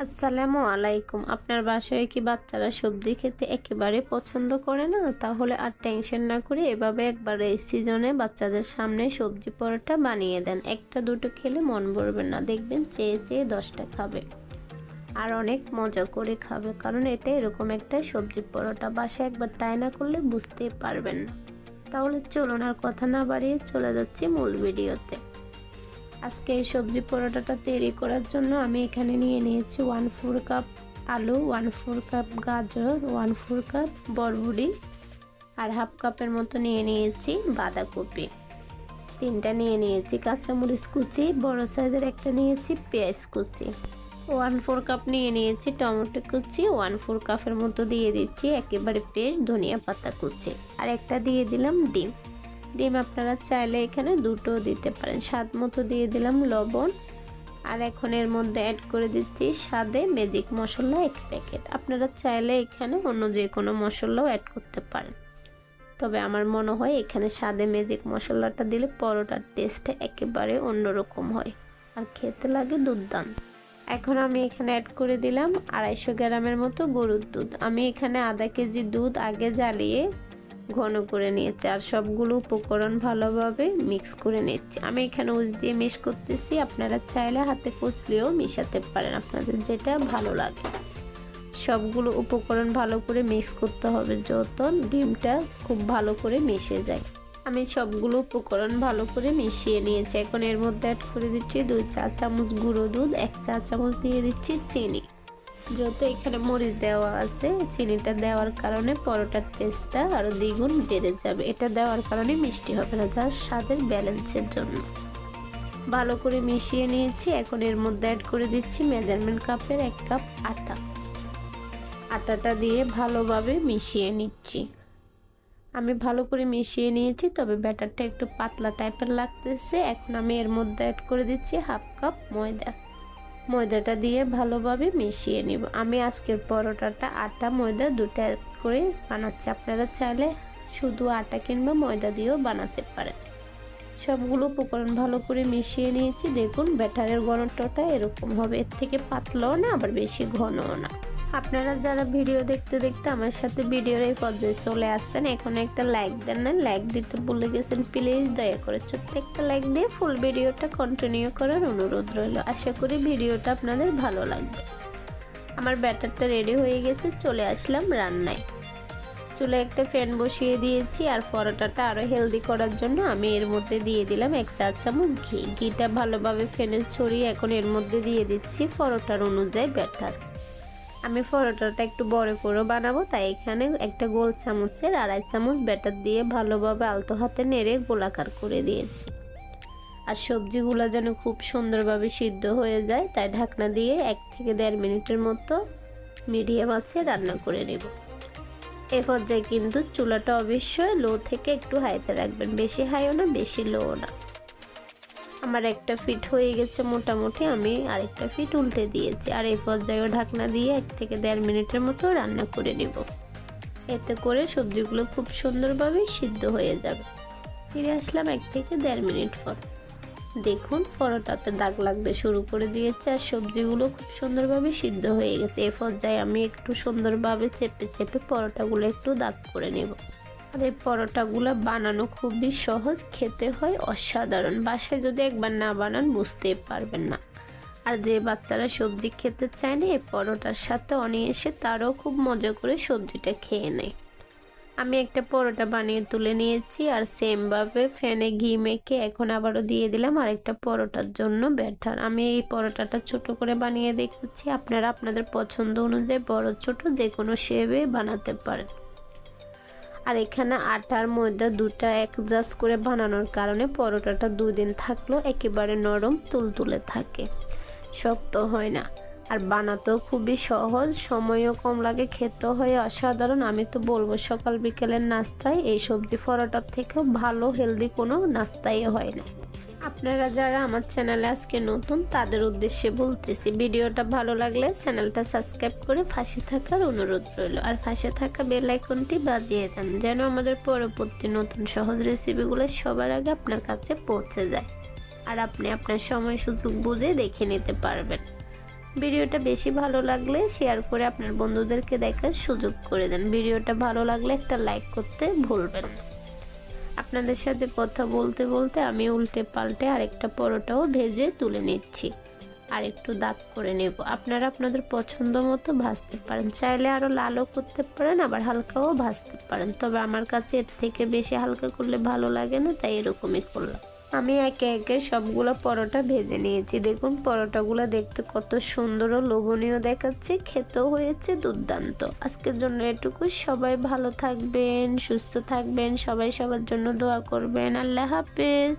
আসসালামু আলাইকুম। আপনার বাসায় কি বাচ্চারা সবজি খেতে একেবারে পছন্দ করে না? তাহলে আর টেনশন না করে এভাবে একবার এই সিজনে বাচ্চাদের সামনে সবজি পরোটা বানিয়ে দেন। একটা দুটো খেলে মন ভরবে না। দেখবেন চেয়ে চেয়ে দশটা খাবে। আর অনেক মজা করে খাবে। কারণ এটা এরকম একটা সবজি পরোটা বাসায় একবার ট্রাই না করলে বুঝতেই পারবেন না। তাহলে চলুন আর কথা না বাড়িয়ে চলে যাচ্ছি মূল ভিডিওতে আজকে এই সবজি পরোটাটা তৈরি করার জন্য আমি এখানে নিয়ে নিয়েছি ওয়ান ফোর কাপ আলু ওয়ান ফোর কাপ গাজর ওয়ান ফোর কাপ বরবুড়ি আর হাফ কাপের মতো নিয়ে নিয়েছি বাঁধাকপি। তিনটা নিয়ে নিয়েছি কাঁচামরিচ কুচি, বড় সাইজের একটা নিয়েছি পেঁয়াজ কুচি। ওয়ান ফোর কাপ নিয়ে নিয়েছি টমেটো কুচি ওয়ান ফোর কাপের মতো দিয়ে দিচ্ছি একেবারে পেস্ট ধনিয়া পাতা কুচি। আর একটা দিয়ে দিলাম ডিম। ডিম আপনারা চাইলে এখানে দুটো দিতে পারেন। স্বাদ মতো দিয়ে দিলাম লবণ। আর এখন এর মধ্যে অ্যাড করে দিচ্ছি স্বাদে ম্যাজিক মশলা এক প্যাকেট আপনারা চাইলে এখানে অন্য যে কোনো মশলাও অ্যাড করতে পারেন। তবে আমার মনে হয় এখানে স্বাদে ম্যাজিক মশলাটা দিলে পরোটার টেস্টটা একেবারে অন্যরকম হয়। আর খেতে লাগে দুর্দান্ত। এখন আমি এখানে অ্যাড করে দিলাম আড়াইশো গ্রামের মতো গরুর দুধ। আমি এখানে আধা কেজি দুধ আগে জ্বালিয়ে ঘন করে নিয়েছি আর সবগুলো উপকরণ ভালোভাবে মিক্স করে নিচ্ছি। আমি এখানে উজ দিয়ে মিক্স করতেছি। আপনারা চাইলে হাতে কষলেও মিশাতে পারেন। আপনাদের যেটা ভালো লাগে। সবগুলো উপকরণ ভালো করে মিক্স করতে হবে যত ডিমটা খুব ভালো করে মিশে যায়। আমি সবগুলো উপকরণ ভালো করে মিশিয়ে নিয়েছি। এখন এর মধ্যে অ্যাড করে দিচ্ছি দুই চা চামচ গুঁড়ো দুধ, এক চা চামচ দিয়ে দিচ্ছি চিনি। যত এখানে মরিচ দেওয়া আছে, চিনিটা দেওয়ার কারণে পরোটার টেস্টটা আরও দ্বিগুণ বেড়ে যাবে। এটা দেওয়ার কারণে মিষ্টি হবে না যার স্বাদের ব্যালেন্সের জন্য। ভালো করে মিশিয়ে নিয়েছি, এখন এর মধ্যে অ্যাড করে দিচ্ছি মেজারমেন্ট কাপের এক কাপ আটা। আটাটা দিয়ে ভালোভাবে মিশিয়ে নিচ্ছি। আমি ভালো করে মিশিয়ে নিয়েছি, তবে ব্যাটারটা একটু পাতলা টাইপের লাগতেছে। এখন আমি এর মধ্যে অ্যাড করে দিচ্ছি হাফ কাপ ময়দা। ময়দাটা দিয়ে ভালোভাবে মিশিয়ে নিব। আমি আজকের পরোটাটা আটা, ময়দা দুটা করে বানাচ্ছি। আপনারা চাইলে শুধু আটা কিংবা ময়দা দিয়েও বানাতে পারেন। সবগুলো উপকরণ ভালো করে মিশিয়ে নিয়েছি। দেখুন, ব্যাটারের ঘনত্বটা এরকম হবে। এর থেকে পাতলাও না, আবার বেশি ঘনও না। আপনারা যারা ভিডিও দেখতে দেখতে আমার সাথে ভিডিওর এই পর্যায়ে চলে আসছেন, এখন একটা লাইক দেন না লাইক দিতে ভুলে গেছেন প্লিজ দয়া করে ছোট্ট একটা লাইক দিয়ে ফুল ভিডিওটা কন্টিনিউ করার অনুরোধ রইল। আশা করি ভিডিওটা আপনাদের ভালো লাগবে। আমার ব্যাটারটা রেডি হয়ে গেছে, চলে আসলাম রান্নায়। চুলে একটা ফ্যান বসিয়ে দিয়েছি আর পরোটাটা আরও হেলদি করার জন্য আমি এর মধ্যে দিয়ে দিলাম এক চা চামচ ঘি। ঘিটা ভালোভাবে ফ্যানে ছড়িয়ে এখন এর মধ্যে দিয়ে দিচ্ছি পরোটার অনুযায়ী ব্যাটার আমি পরোটাটা একটু বড় করে বানাবো, তাই এখানে একটা গোল চামচের আড়াই চামচ ব্যাটার দিয়ে ভালোভাবে আলতো হাতে নেড়ে গোলাকার করে দিয়েছি। আর সবজিগুলো যেন খুব সুন্দরভাবে সিদ্ধ হয়ে যায়, তাই ঢাকনা দিয়ে এক থেকে দেড় মিনিটের মতো মিডিয়াম আছে রান্না করে নেব। এ পর্যায়ে কিন্তু চুলাটা অবশ্যই লো থেকে একটু হাইতে রাখবেন, বেশি হাইও না, বেশি লোও না। আমার একটা ফিট হয়ে গেছে মোটামুটি, আমি আরেকটা ফিট উল্টে দিয়েছি। আর এই পর্যায়েও ঢাকনা দিয়ে এক থেকে দেড় মিনিটের মতো রান্না করে নেব। এতে করে সবজিগুলো খুব সুন্দরভাবে সিদ্ধ হয়ে যাবে। ফিরে আসলাম এক থেকে দেড় মিনিট পর। দেখুন পরোটাতে দাগ লাগতে শুরু করে দিয়েছে আর সবজিগুলো খুব সুন্দরভাবে সিদ্ধ হয়ে গেছে। এ পর্যায়ে আমি একটু সুন্দরভাবে চেপে চেপে পরোটাগুলো একটু দাগ করে নেব। আর এই পরোটাগুলো বানানো খুবই সহজ, খেতে হয় অসাধারণ। বাসায় যদি একবার না বানান বুঝতেই পারবেন না। আর যে বাচ্চারা সবজি খেতে চায় না এই পরোটার সাথে অনিয়েসে তারও খুব মজা করে সবজিটা খেয়ে নেয়। আমি একটা পরোটা বানিয়ে তুলে নিয়েছি আর সেমভাবে ফ্যানে ঘি মেখে এখন আবারও দিয়ে দিলাম আর একটা পরোটার জন্য ব্যাটার। আমি এই পরোটাটা ছোট করে বানিয়ে দেখাচ্ছি। আপনারা আপনাদের পছন্দ অনুযায়ী বড়, ছোট যে কোনো শেপে বানাতে পারেন। আর এখানে আটার মধ্যে দুটা অ্যাডজাস্ট করে বানানোর কারণে পরোটাটা দুদিন থাকলেও একেবারে নরম তুলতুলে থাকে। শক্ত হয় না। আর বানাতেও খুবই সহজ, সময়ও কম লাগে খেতে হয় অসাধারণ। আমি তো বলব সকাল বিকেলের নাস্তায় এই সবজি পরোটার থেকেও ভালো, হেলদি কোনো নাস্তাই হয় না। আপনারা যারা আমার চ্যানেলে আজকে নতুন, তাদের উদ্দেশ্যে বলতেছি, ভিডিওটা ভালো লাগলে চ্যানেলটা সাবস্ক্রাইব করে ফাঁসে থাকার অনুরোধ রইল। আর ফাঁসে থাকা বেল আইকনটি বাজিয়ে দেন, যেন আমাদের পরবর্তী নতুন সহজ রেসিপিগুলো সবার আগে আপনার কাছে পৌঁছে যায় আর আপনি আপনার সময় সুযোগ বুঝে দেখে নিতে পারবেন। ভিডিওটা বেশি ভালো লাগলে শেয়ার করে আপনার বন্ধুদেরকে দেখার সুযোগ করে দেন। ভিডিওটা ভালো লাগলে একটা লাইক করতে ভুলবেন না। আপনাদের সাথে কথা বলতে বলতে আমি উল্টে পাল্টে আরেকটা পরোটাও ভেজে তুলে নিচ্ছি। আর একটু দাঁত করে নেব। আপনারা আপনাদের পছন্দ মতো ভাজতে পারেন। চাইলে আরও লালও করতে পারেন, আবার হালকাও ভাজতে পারেন। তবে আমার কাছে এর থেকে বেশি হালকা করলে ভালো লাগে না, তাই এরকমই করলাম। আমি একে একে সবগুলো পরোটা ভেজে নিয়েছি। দেখুন, পরোটাগুলো দেখতে কত সুন্দর ও লোভনীয় দেখাচ্ছে, খেতেও হয়েছে দুর্দান্ত। আজকের জন্য এটুকু সবাই ভালো থাকবেন, সুস্থ থাকবেন, সবাই সবার জন্য দোয়া করবেন। আল্লাহ হাফেজ।